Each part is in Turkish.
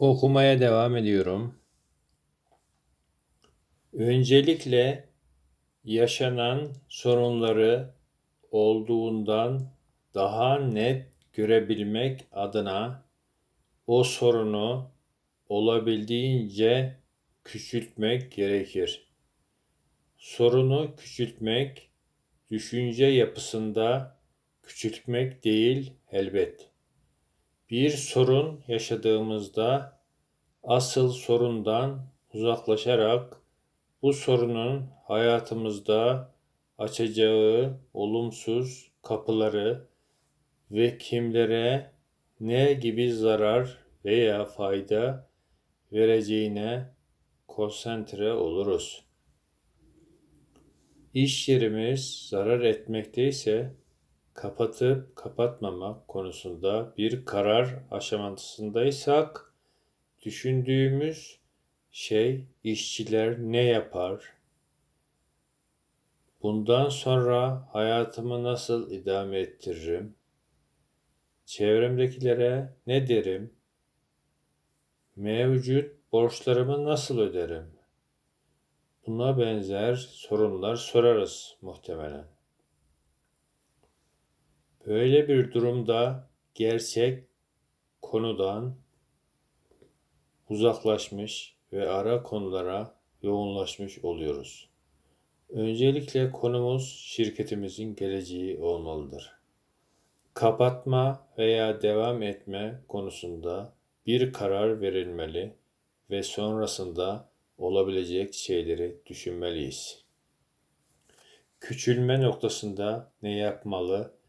Okumaya devam ediyorum. Öncelikle yaşanan sorunları olduğundan daha net görebilmek adına o sorunu olabildiğince küçültmek gerekir. Sorunu küçültmek düşünce yapısında küçültmek değil elbet. Bir sorun yaşadığımızda asıl sorundan uzaklaşarak bu sorunun hayatımızda açacağı olumsuz kapıları ve kimlere ne gibi zarar veya fayda vereceğine konsantre oluruz. İş yerimiz zarar etmekteyse kapatıp kapatmamak konusunda bir karar aşamasındaysak düşündüğümüz şey işçiler ne yapar? Bundan sonra hayatımı nasıl idame ettiririm? Çevremdekilere ne derim? Mevcut borçlarımı nasıl öderim? Buna benzer sorunlar sorarız muhtemelen. Böyle bir durumda gerçek konudan uzaklaşmış ve ara konulara yoğunlaşmış oluyoruz. Öncelikle konumuz şirketimizin geleceği olmalıdır. Kapatma veya devam etme konusunda bir karar verilmeli ve sonrasında olabilecek şeyleri düşünmeliyiz. Küçülme noktasında ne yapmalı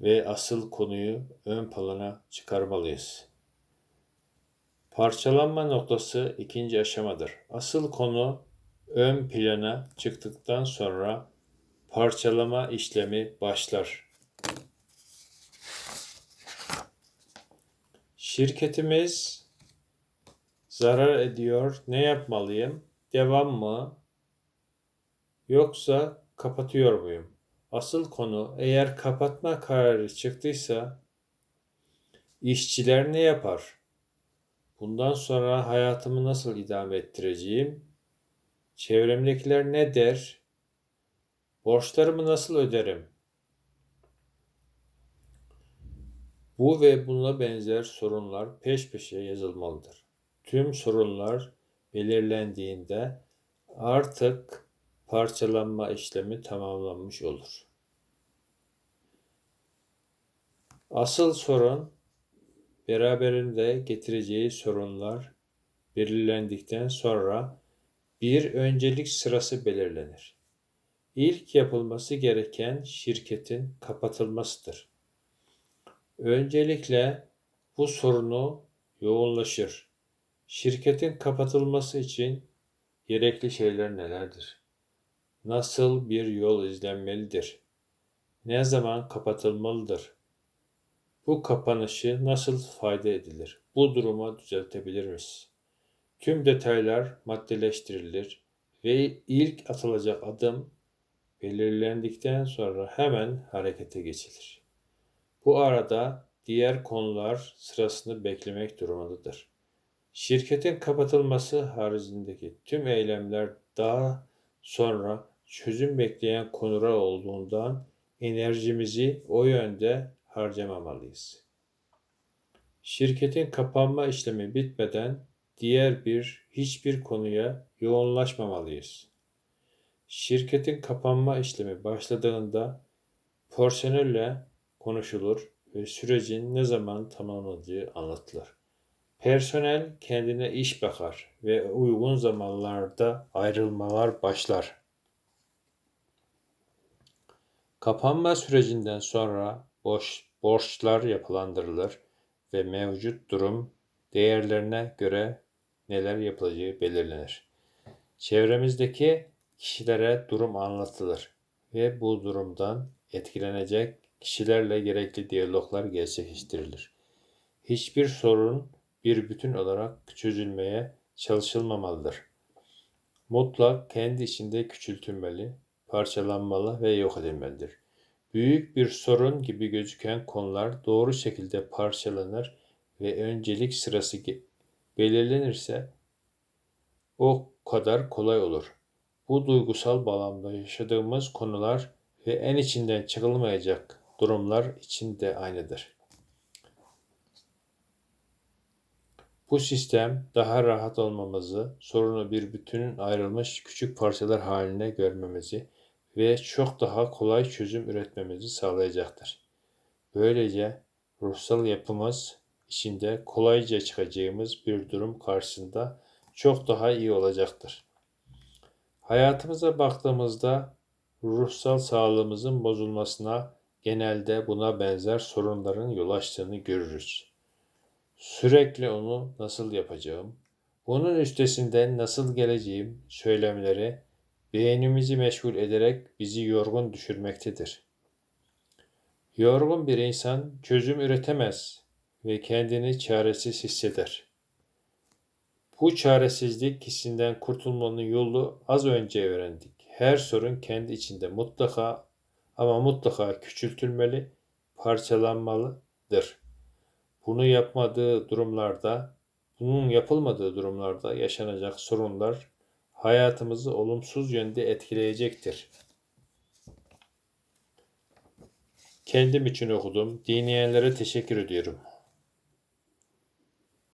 ve asıl konuyu ön plana çıkarmalıyız. Parçalanma noktası ikinci aşamadır. Asıl konu ön plana çıktıktan sonra parçalama işlemi başlar. Şirketimiz zarar ediyor. Ne yapmalıyım? Devam mı? Yoksa kapatıyor muyum? Asıl konu eğer kapatma kararı çıktıysa işçiler ne yapar? Bundan sonra hayatımı nasıl idame ettireceğim? Çevremdekiler ne der? Borçlarımı nasıl öderim? Bu ve buna benzer sorunlar peş peşe yazılmalıdır. Tüm sorunlar belirlendiğinde artık parçalanma işlemi tamamlanmış olur. Asıl sorun beraberinde getireceği sorunlar belirlendikten sonra bir öncelik sırası belirlenir. İlk yapılması gereken şirketin kapatılmasıdır. Öncelikle bu sorunu yoğunlaşır. Şirketin kapatılması için gerekli şeyler nelerdir? Nasıl bir yol izlenmelidir? Ne zaman kapatılmalıdır? Bu kapanışı nasıl fayda edilir? Bu duruma düzeltebilir miyiz? Tüm detaylar maddeleştirilir ve ilk atılacak adım belirlendikten sonra hemen harekete geçilir. Bu arada diğer konular sırasını beklemek durumundadır. Şirketin kapatılması haricindeki tüm eylemler daha sonra çözüm bekleyen konular olduğundan enerjimizi o yönde harcamamalıyız. Şirketin kapanma işlemi bitmeden diğer bir hiçbir konuya yoğunlaşmamalıyız. Şirketin kapanma işlemi başladığında personelle konuşulur ve sürecin ne zaman tamamlanacağı anlatılır. Personel kendine iş bakar ve uygun zamanlarda ayrılmalar başlar. Kapanma sürecinden sonra boş, borçlar yapılandırılır ve mevcut durum değerlerine göre neler yapılacağı belirlenir. Çevremizdeki kişilere durum anlatılır ve bu durumdan etkilenecek kişilerle gerekli diyaloglar gerçekleştirilir. Hiçbir sorun bir bütün olarak çözülmeye çalışılmamalıdır. Mutlak kendi içinde küçültülmeli, parçalanmalı ve yok edilmelidir. Büyük bir sorun gibi gözüken konular doğru şekilde parçalanır ve öncelik sırası belirlenirse o kadar kolay olur. Bu duygusal bağlamda yaşadığımız konular ve en içinden çıkılmayacak durumlar için de aynıdır. Bu sistem daha rahat olmamızı, sorunu bir bütünün ayrılmış küçük parçalar haline görmemizi ve çok daha kolay çözüm üretmemizi sağlayacaktır. Böylece ruhsal yapımız içinde kolayca çıkacağımız bir durum karşısında çok daha iyi olacaktır. Hayatımıza baktığımızda ruhsal sağlığımızın bozulmasına genelde buna benzer sorunların yol açtığını görürüz. Sürekli onu nasıl yapacağım, bunun üstesinden nasıl geleceğim söylemleri beynimizi meşgul ederek bizi yorgun düşürmektedir. Yorgun bir insan çözüm üretemez ve kendini çaresiz hisseder. Bu çaresizlik hissinden kurtulmanın yolu az önce öğrendik. Her sorun kendi içinde mutlaka ama mutlaka küçültülmeli, parçalanmalıdır. Bunu yapmadığı durumlarda, bunun yapılmadığı durumlarda yaşanacak sorunlar hayatımızı olumsuz yönde etkileyecektir. Kendim için okudum. Dinleyenlere teşekkür ediyorum.